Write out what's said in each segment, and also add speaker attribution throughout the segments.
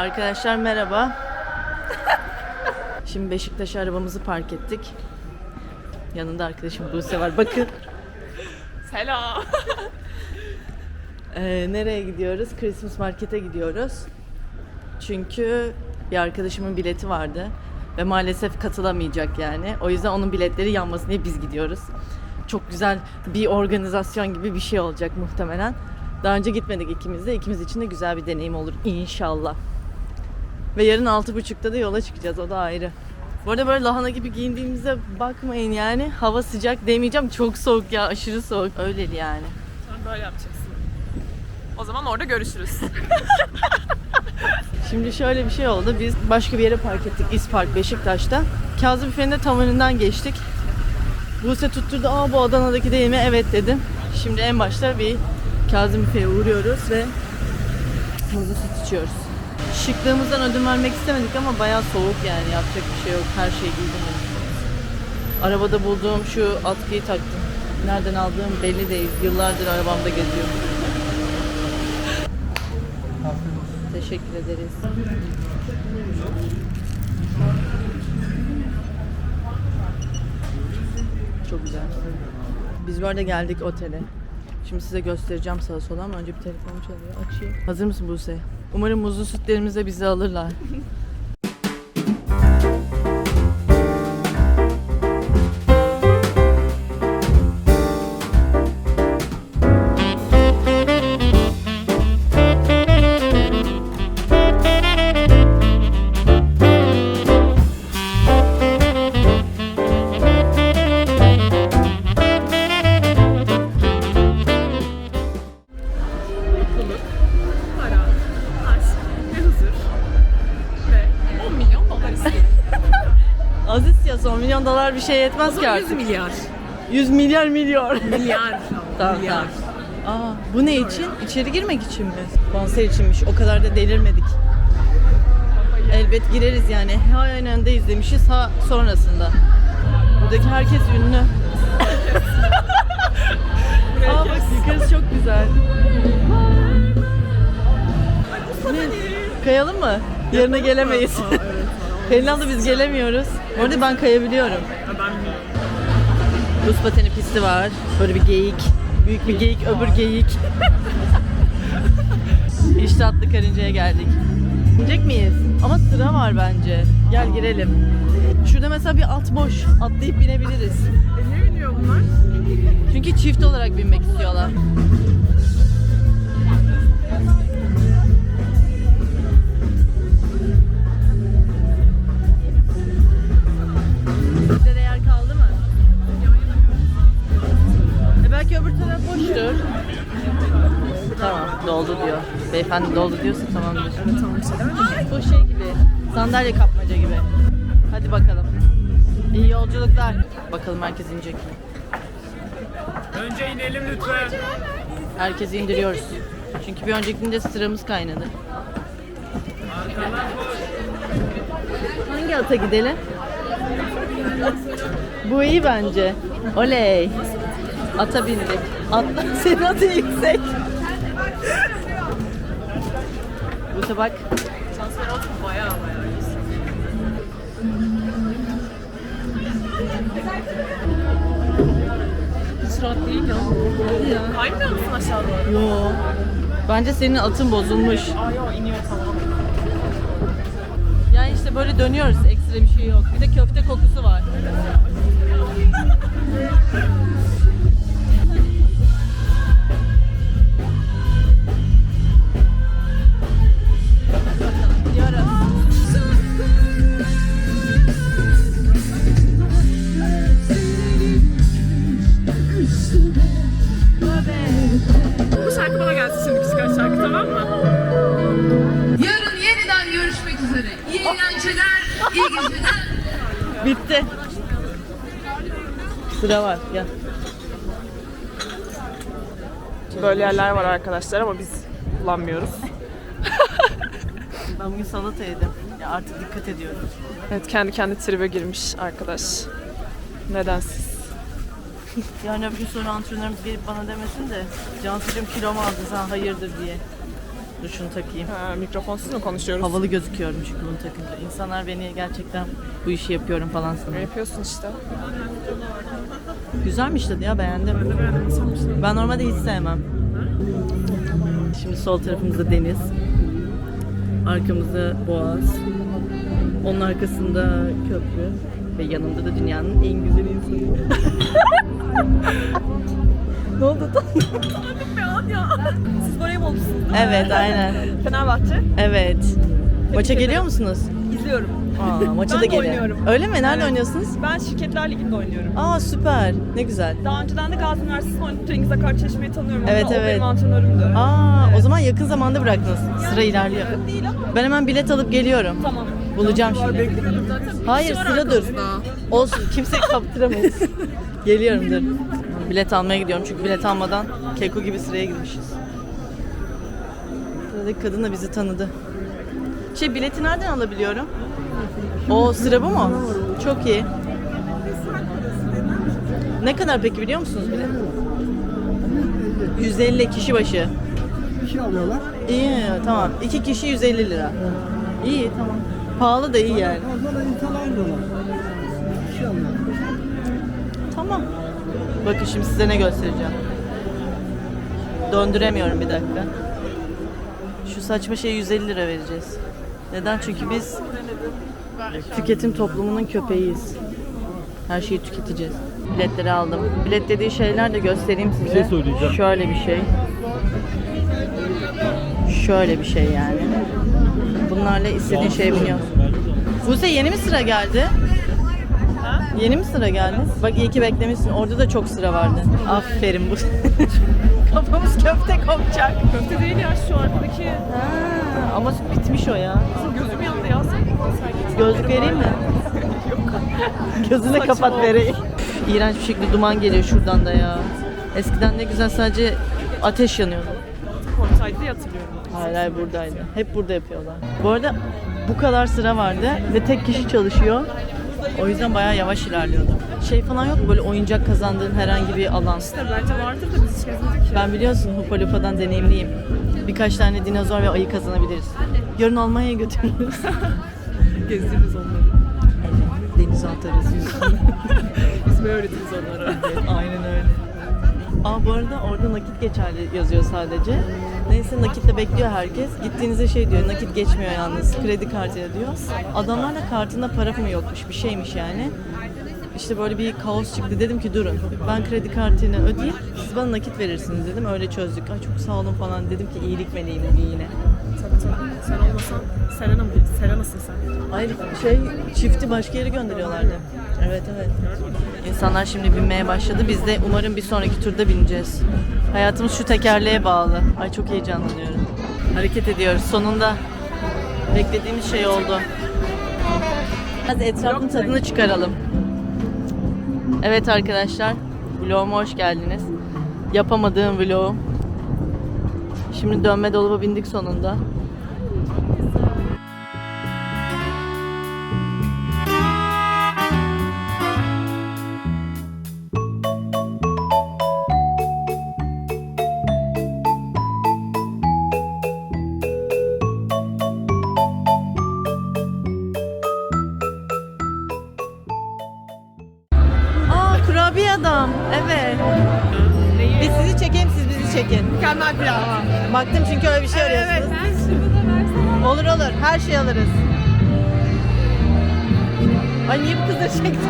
Speaker 1: Arkadaşlar merhaba. Şimdi Beşiktaş'a arabamızı park ettik. Yanında arkadaşım Buse var. Bakın.
Speaker 2: Selam.
Speaker 1: Ee, nereye gidiyoruz? Christmas Market'e gidiyoruz. Çünkü bir arkadaşımın bileti vardı. Ve maalesef katılamayacak yani. O yüzden onun biletleri yanmasın diye biz gidiyoruz. Çok güzel bir organizasyon gibi bir şey olacak muhtemelen. Daha önce gitmedik ikimiz de. İkimiz için de güzel bir deneyim olur inşallah. Ve yarın 6.30'da da yola çıkacağız. O da ayrı. Bu arada böyle lahana gibi giyindiğimize bakmayın yani. Hava sıcak demeyeceğim. Çok soğuk ya. Aşırı soğuk. Öyleli yani.
Speaker 2: Sen böyle yapacaksın. O zaman orada görüşürüz.
Speaker 1: Şimdi şöyle bir şey oldu. Biz başka bir yere park ettik. İspark Beşiktaş'ta. Kazım Efendi'nin de tam önünden geçtik. Buse tutturdu. Aa bu Adana'daki değil mi? Evet dedim. Şimdi en başta bir Kazım Efe'ye uğruyoruz ve muzlu süt içiyoruz. Şıklığımızdan ödün vermek istemedik ama bayağı soğuk yani. Yapacak bir şey yok. Her şeyi giydim. Arabada bulduğum şu atkıyı taktım. Nereden aldığım belli değil. Yıllardır arabamda geziyor. Teşekkür ederiz. Çok güzel. Biz bu arada geldik otele. Şimdi size göstereceğim sağa sola ama önce bir telefonum çalıyor. Açayım. Hazır mısın Buse? Umarım muzlu sütlerimize bizi alırlar. yetmez ki
Speaker 2: 100
Speaker 1: artık.
Speaker 2: milyar.
Speaker 1: 100 milyar milyar.
Speaker 2: Milyar.
Speaker 1: Tamam,
Speaker 2: milyar.
Speaker 1: tamam. Aa, bu ne için? İçeri girmek için mi? Konser içinmiş. O kadar da delirmedik. Elbet gireriz yani. Ha aynı anda izlemişiz ha sonrasında. Buradaki herkes ünlü. Aa bak yukarısı çok güzel. Ne? Kayalım mı? Yarına gelemeyiz. Pelin abla biz gelemiyoruz. Orada ben kayabiliyorum.
Speaker 2: Ben bilmiyorum.
Speaker 1: Buz pateni pisti var. Böyle bir geyik. Büyük bir geyik, öbür geyik. işte atlı karıncaya geldik. İnecek miyiz? Ama sıra var bence. Gel girelim. Şurada mesela bir at boş. Atlayıp binebiliriz.
Speaker 2: E ne biniyor bunlar?
Speaker 1: Çünkü çift olarak binmek istiyorlar. Öbür taraf boştur. Tamam doldu diyor. Beyefendi doldu diyorsa tamamdır.
Speaker 2: Tamam bir şey demedim.
Speaker 1: Bu şey gibi sandalye kapmaca gibi. Hadi bakalım. İyi yolculuklar. Bakalım herkes inecek mi?
Speaker 2: Önce inelim lütfen.
Speaker 1: Herkesi indiriyoruz. Çünkü bir öncekinde sıramız kaynadı. Hangi ata gidelim? Bu iyi bence. Oley. Ata bindik. Atla senin atın yüksek. Bu bak.
Speaker 2: Transfer olsun baya baya iyisin. Hiç rahat değil ya. Kaymıyor musun aşağı doğru?
Speaker 1: Yo. Bence senin atın bozulmuş.
Speaker 2: Aa yo iniyor tamam.
Speaker 1: Yani işte böyle dönüyoruz. Ekstra bir şey yok. Bir de köfte kokusu var. Sıra var. Gel.
Speaker 2: Böyle yerler var arkadaşlar ama biz kullanmıyoruz.
Speaker 1: Ben bugün salata yedim. Ya artık dikkat ediyorum.
Speaker 2: Evet kendi kendi tribe girmiş arkadaş. Nedensiz.
Speaker 1: Yani bir gün sonra antrenörümüz gelip bana demesin de Cansu'cum kilo mu aldın sen hayırdır diye. Dur şunu takayım.
Speaker 2: Ha, mikrofonsuz mu konuşuyoruz?
Speaker 1: Havalı gözüküyorum çünkü bunu takınca. İnsanlar beni gerçekten bu işi yapıyorum falan sanıyor.
Speaker 2: yapıyorsun işte?
Speaker 1: Güzelmiş tadı ya beğendim. Ben normalde hiç sevmem. Şimdi sol tarafımızda deniz. Arkamızda boğaz. Onun arkasında köprü. Ve yanımda da dünyanın en güzel insanı. ne oldu da?
Speaker 2: Ya, ya. Değil mi?
Speaker 1: Evet aynen.
Speaker 2: Fenerbahçe.
Speaker 1: Evet. Maça geliyor musunuz?
Speaker 2: İzliyorum.
Speaker 1: Aa, maça
Speaker 2: Ben
Speaker 1: da geliyor.
Speaker 2: oynuyorum.
Speaker 1: Öyle mi? Nerede
Speaker 2: Evet.
Speaker 1: oynuyorsunuz?
Speaker 2: Ben Şirketler Ligi'nde oynuyorum.
Speaker 1: Aa süper. Ne güzel.
Speaker 2: Daha önceden de Gazi Üniversitesi'nde oynadım. Cengiz Akar Çeşme'yi tanıyorum.
Speaker 1: Evet,
Speaker 2: ama
Speaker 1: evet.
Speaker 2: O benim antrenörümdü.
Speaker 1: Aa,
Speaker 2: Evet.
Speaker 1: o zaman yakın zamanda bıraktınız. Sıra ilerliyor.
Speaker 2: Yakın değil ama.
Speaker 1: Ben hemen bilet alıp geliyorum.
Speaker 2: Tamam.
Speaker 1: Bulacağım şimdi. Hayır sıra dur. Olsun kimseyi kaptıramayız. Geliyorum dur. Bilet almaya gidiyorum çünkü bilet almadan keko gibi sıraya girmişiz. Sıradaki kadın da bizi tanıdı. Şey bileti nereden alabiliyorum? O sıra bu mu? Çok iyi. Ne kadar peki biliyor musunuz bilet? 150 kişi başı.
Speaker 3: kişi alıyorlar.
Speaker 1: İyi tamam. İki kişi 150 lira. İyi tamam. Pahalı da iyi yani.
Speaker 3: Orada da insan almıyorlar. Kişi alıyorlar.
Speaker 1: Tamam. Bakın şimdi size ne göstereceğim. Döndüremiyorum bir dakika. Şu saçma şeye 150 lira vereceğiz. Neden? Çünkü biz tüketim toplumunun köpeğiyiz. Her şeyi tüketeceğiz. Biletleri aldım. Bilet dediği şeyler de göstereyim size.
Speaker 4: şey söyleyeceğim.
Speaker 1: Şöyle bir şey. Şöyle bir şey yani. Bunlarla istediğin şeye biniyorsun. Buse yeni mi sıra geldi? Yeni mi sıra geldi? Bak iyi ki beklemişsin. Orada da çok sıra vardı. Aferin bu. Kafamız köfte kopacak.
Speaker 2: Köfte değil ya şu arkadaki.
Speaker 1: Ha, ama bitmiş o ya.
Speaker 2: Gözüm yandı ya. Sen.
Speaker 1: Gözlük vereyim mi? Gözünü
Speaker 2: Saçma
Speaker 1: kapat
Speaker 2: olmuş.
Speaker 1: vereyim. İğrenç bir şekilde duman geliyor şuradan da ya. Eskiden ne güzel sadece ateş yanıyordu.
Speaker 2: Portay'da hatırlıyorum.
Speaker 1: Hayır hayır buradaydı. Hep burada yapıyorlar. Bu arada bu kadar sıra vardı ve tek kişi çalışıyor. O yüzden bayağı yavaş ilerliyordu. Şey falan yok mu böyle oyuncak kazandığın herhangi bir alan?
Speaker 2: İşte bence vardır da biz hiç gezmedik ki.
Speaker 1: Ben biliyorsun Hupa Lupa'dan deneyimliyim. Birkaç tane dinozor ve ayı kazanabiliriz. Yarın Almanya'ya götürürüz.
Speaker 2: Gezdiririz onları.
Speaker 1: Denize atarız yüzünü.
Speaker 2: Biz mi öğretiriz onlara?
Speaker 1: Aa bu arada orada nakit geçerli yazıyor sadece. Neyse nakitle bekliyor herkes. Gittiğinizde şey diyor nakit geçmiyor yalnız kredi kartıyla diyor. Adamlar da kartında para mı yokmuş bir şeymiş yani. İşte böyle bir kaos çıktı. Dedim ki durun ben kredi kartını ödeyeyim siz bana nakit verirsiniz dedim. Öyle çözdük. Ay çok sağ olun falan dedim ki iyilik meleğim yine.
Speaker 2: Tabii tabii. Sen olmasan Selena mı? Selena'sın sen.
Speaker 1: Hayır şey çifti başka yere gönderiyorlardı. Evet evet. İnsanlar şimdi binmeye başladı. Biz de umarım bir sonraki turda bineceğiz. Hayatımız şu tekerleğe bağlı. Ay çok heyecanlanıyorum. Hareket ediyoruz sonunda. Beklediğimiz şey oldu. Biraz etrafın tadını çıkaralım. Evet arkadaşlar, vloguma hoş geldiniz. Yapamadığım vlogum. Şimdi dönme dolaba bindik sonunda. Baktım çünkü öyle bir şey arıyorsunuz. Olur olur her şeyi alırız. Ay niye bu kızları çektin?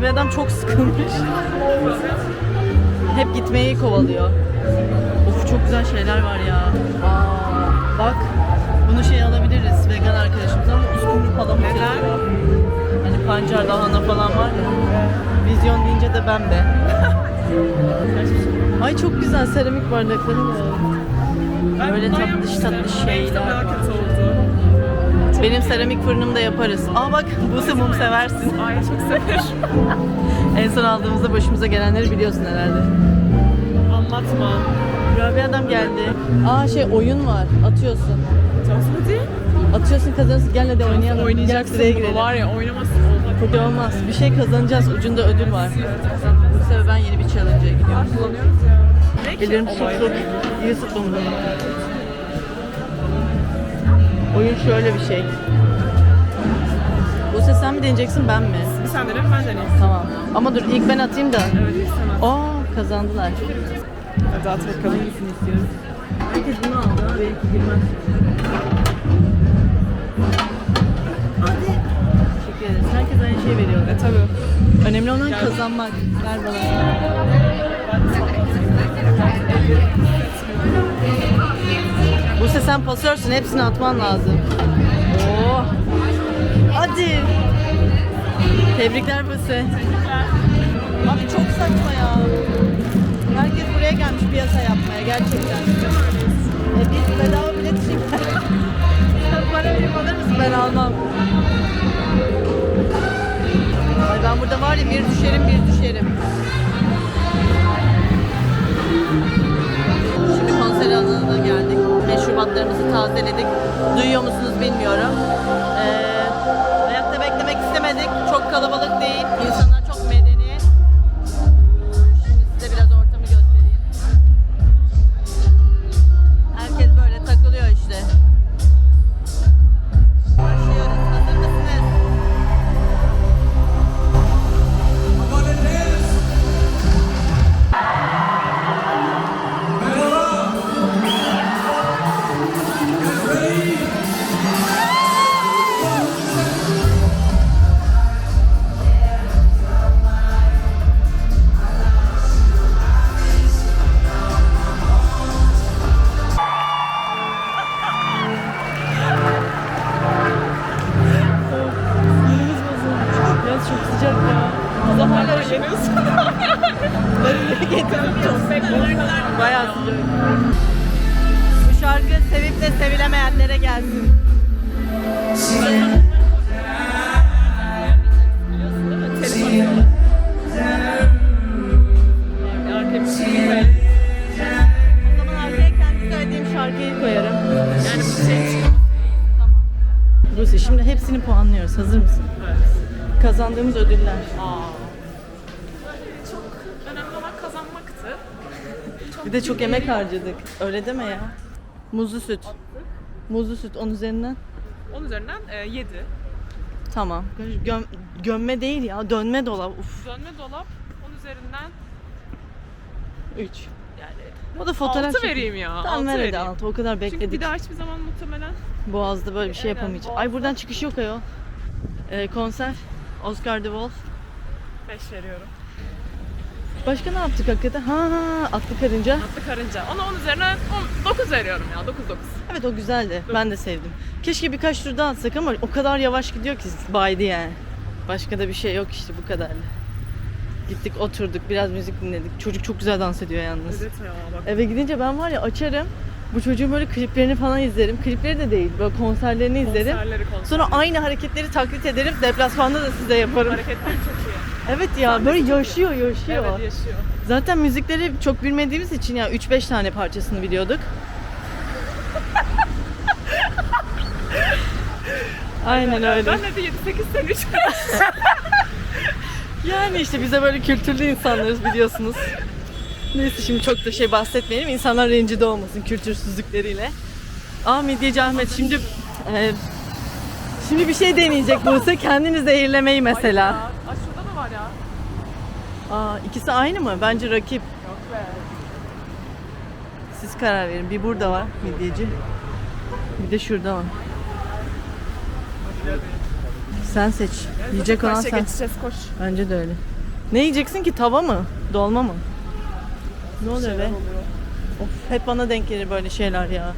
Speaker 1: Kurabiye adam çok sıkılmış. Hep gitmeyi kovalıyor. Of çok güzel şeyler var ya. Aa, bak bunu şey alabiliriz vegan arkadaşımız ama uskumru palamut yazıyor. Hani pancar lahana falan var ya. Vizyon deyince de ben be. Ay çok güzel seramik bardakları var. Böyle tatlış tatlış şeyler var. Benim seramik fırınımda yaparız. Aa bak Buse mum seversin.
Speaker 2: Ay çok sever.
Speaker 1: En son aldığımızda başımıza gelenleri biliyorsun herhalde.
Speaker 2: anlatma.
Speaker 1: Kurabiye adam geldi. Aa şey oyun var. Atıyorsun.
Speaker 2: Tamam hadi.
Speaker 1: Atıyorsun kazanırsın. Gel hadi oynayalım.
Speaker 2: Oynayacaksın
Speaker 1: Gel sıraya
Speaker 2: bunu
Speaker 1: girelim.
Speaker 2: var ya oynamasın olmaz.
Speaker 1: Olmaz. Bir şey kazanacağız. Ucunda ödül var. Bu sefer ben yeni bir challenge'a gidiyorum.
Speaker 2: Kullanıyoruz ya.
Speaker 1: Ellerim tutup Yusuf bunu. Oyun şöyle bir şey. Bu sen mi deneyeceksin ben mi?
Speaker 2: Bir sen dene ben deneyeyim.
Speaker 1: Tamam. Ama dur ilk ben atayım da.
Speaker 2: Evet istemez.
Speaker 1: Aa kazandılar.
Speaker 2: Hadi at bakalım.
Speaker 1: Hangisini istiyoruz? Herkes bunu aldı. Belki girmez. Hadi. Teşekkür ederiz. Herkes aynı şeyi veriyor.
Speaker 2: E tabii.
Speaker 1: Önemli olan kazanmak. Ver bana. Sen pasörsün. Hepsini atman lazım. Oo. Hadi. Tebrikler Buse. Abi çok saçma ya. Herkes buraya gelmiş piyasa yapmaya gerçekten. E biz bedava bilet için para verip alır mısın? Ben almam. Ay ben burada var ya bir düşerim bir düşerim. Şimdi konser alanına geldik. Meşrubatlarımızı tazeledik. Duyuyor musunuz bilmiyorum. Ee, ayakta beklemek istemedik. Çok kalabalık değil. İnsanlar
Speaker 2: Bir
Speaker 1: de çok emek harcadık. Öyle deme ya. Muzlu süt. Muzlu süt 10 üzerinden.
Speaker 2: Onun üzerinden e, 7.
Speaker 1: Tamam. Göm, gömme değil ya. Dönme dolap. Uf.
Speaker 2: Dönme dolap 10 üzerinden
Speaker 1: 3.
Speaker 2: yani
Speaker 1: O da fotoğraf
Speaker 2: 6
Speaker 1: çekim.
Speaker 2: vereyim ya.
Speaker 1: Tamam
Speaker 2: 6
Speaker 1: ver hadi
Speaker 2: vereyim.
Speaker 1: 6. O kadar bekledik.
Speaker 2: Çünkü bir daha hiçbir zaman muhtemelen
Speaker 1: Boğaz'da böyle bir şey
Speaker 2: Aynen,
Speaker 1: yapamayacağım.
Speaker 2: Boğaz'da.
Speaker 1: Ay buradan çıkış yok ayol. Ee, konser. Oscar de Wolf.
Speaker 2: 5 veriyorum.
Speaker 1: Başka ne yaptık hakikaten? Ha, ha atlı karınca.
Speaker 2: Atlı karınca. Ona 10 üzerinden 9 veriyorum ya. 9 9.
Speaker 1: Evet o güzeldi. Ben de sevdim. Keşke birkaç tur daha atsak ama o kadar yavaş gidiyor ki baydı yani. Başka da bir şey yok işte bu kadarlı. Gittik oturduk biraz müzik dinledik. Çocuk çok güzel dans ediyor yalnız.
Speaker 2: Evet ya bak.
Speaker 1: Eve gidince ben var ya açarım. Bu çocuğun böyle kliplerini falan izlerim. Klipleri de değil böyle konserlerini izlerim.
Speaker 2: Konserleri konserleri.
Speaker 1: Sonra aynı hareketleri taklit ederim. Deplasmanda da size yaparım.
Speaker 2: Hareketleri çok iyi.
Speaker 1: Evet ya böyle yaşıyor yaşıyor.
Speaker 2: Evet yaşıyor.
Speaker 1: Zaten müzikleri çok bilmediğimiz için ya 3-5 tane parçasını biliyorduk. Aynen öyle.
Speaker 2: Ben de 7 8 sene 3
Speaker 1: Yani işte bize böyle kültürlü insanlarız biliyorsunuz. Neyse şimdi çok da şey bahsetmeyelim. İnsanlar rencide olmasın kültürsüzlükleriyle. Aa Midyeci Ahmet şimdi e, şimdi bir şey deneyecek Buse. Kendini zehirlemeyi mesela.
Speaker 2: Ya.
Speaker 1: Aa ikisi aynı mı? Bence rakip.
Speaker 2: Yok be.
Speaker 1: Siz karar verin. Bir burada var midyeci. Bir de şurada var. Sen seç. Yiyecek olan sen.
Speaker 2: geçeceğiz koş.
Speaker 1: Bence de öyle. Ne yiyeceksin ki? Tava mı? Dolma mı? Ne oluyor be? Of, hep bana denk gelir böyle şeyler ya.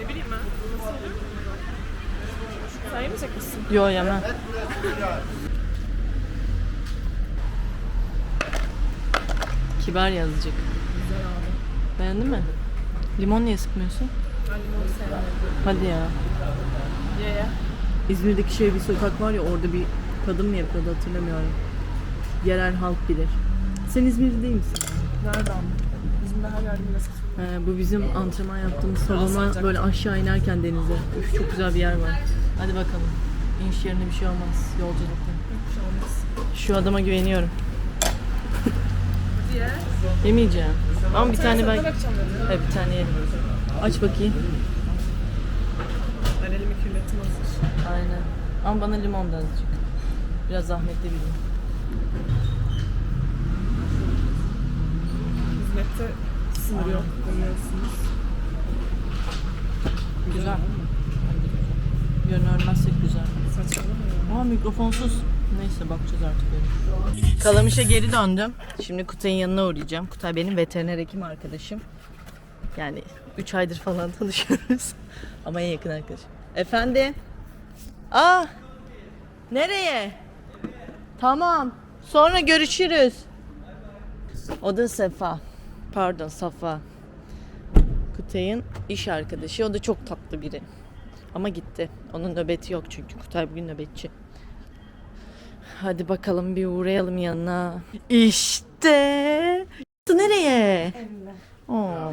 Speaker 2: Ne bileyim ben. Nasıl oluyor? Sen yemeyecek misin?
Speaker 1: Yo yemem. Kibar yazıcık. Beğendin mi? Limon niye sıkmıyorsun?
Speaker 2: Ben limonu sevmiyorum.
Speaker 1: Hadi ya.
Speaker 2: Ye ye.
Speaker 1: İzmir'deki şey bir sokak var ya orada bir kadın mı yapıyordu hatırlamıyorum. Yerel halk bilir. Sen İzmirli değil misin?
Speaker 2: Nereden? ve her yerde satılıyor.
Speaker 1: Ee, bu bizim antrenman yaptığımız salona
Speaker 2: Alsancak.
Speaker 1: böyle aşağı inerken denize. Üf, çok güzel bir yer var. Hadi bakalım. İniş yerine bir şey olmaz yolculukta.
Speaker 2: Şey.
Speaker 1: Şu adama güveniyorum. Yemeyeceğim. Ama bir tane ben... Evet bir tane yerim. Aç bakayım.
Speaker 2: Ben elimi kirlettim hazır.
Speaker 1: Aynen. Ama bana limon da azıcık. Biraz zahmetli limon.
Speaker 2: Hizmette sınırıyor. Görüyorsunuz.
Speaker 1: Güzel. Yarın ölmezsek güzel.
Speaker 2: Saçmalama ya.
Speaker 1: Aa mikrofonsuz. Neyse bakacağız artık öyle. Kalamış'a geri döndüm. Şimdi Kutay'ın yanına uğrayacağım. Kutay benim veteriner hekim arkadaşım. Yani 3 aydır falan tanışıyoruz. Ama en yakın arkadaşım. Efendi. Aa. Nereye? Tamam. Sonra görüşürüz. O da Sefa. Pardon Safa. Kutay'ın iş arkadaşı. O da çok tatlı biri. Ama gitti. Onun nöbeti yok çünkü. Kutay bugün nöbetçi. Hadi bakalım bir uğrayalım yanına. İşte. Nereye? Oo.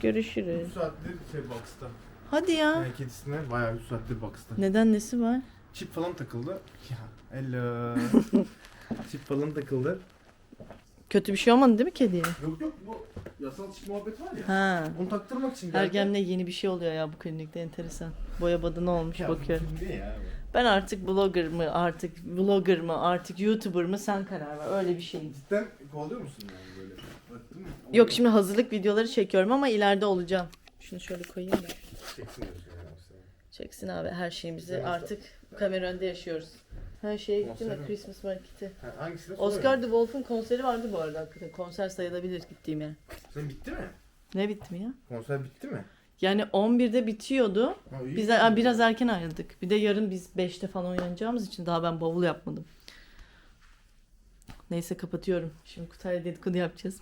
Speaker 1: Görüşürüz.
Speaker 4: 3 saattir şey box'ta.
Speaker 1: Hadi ya.
Speaker 4: Yani kedisine bayağı 3 saattir box'ta.
Speaker 1: Neden nesi var?
Speaker 4: Çip falan takıldı. Ya hello. Çip falan takıldı.
Speaker 1: Kötü bir şey olmadı değil mi kediye?
Speaker 4: Yok yok bu yasal çip muhabbeti var ya.
Speaker 1: Ha.
Speaker 4: Onu taktırmak için geldi.
Speaker 1: Ergenle yeni bir şey oluyor ya bu klinikte enteresan. Boya badana olmuş
Speaker 4: Ya,
Speaker 1: bakıyorum.
Speaker 4: bu Ne ya?
Speaker 1: Ben artık blogger mı artık vlogger mı artık youtuber mı sen karar ver öyle bir şey.
Speaker 4: Cidden kovalıyor musun yani böyle? Baktın mı?
Speaker 1: Yok şimdi hazırlık videoları çekiyorum ama ileride olacağım. Şunu şöyle koyayım da.
Speaker 4: Çeksin diyorsun yani aslında.
Speaker 1: Çeksin abi her şeyimizi
Speaker 4: Güzel.
Speaker 1: artık kamera önünde yaşıyoruz. Her şeye gittim de
Speaker 4: Konser mi?
Speaker 1: Christmas marketi.
Speaker 4: Ha, hangisini?
Speaker 1: Oscar the Wolf'un konseri vardı bu arada hakikaten. Konser sayılabilir gittiğim yer.
Speaker 4: Sen bitti mi?
Speaker 1: Ne bitti mi ya?
Speaker 4: Konser bitti mi?
Speaker 1: Yani 11'de bitiyordu.
Speaker 4: Ha, iyi.
Speaker 1: Biz aa, biraz erken ayrıldık. Bir de yarın biz 5'te falan oynayacağımız için daha ben bavul yapmadım. Neyse kapatıyorum. Şimdi Kutay'la dedikodu yapacağız.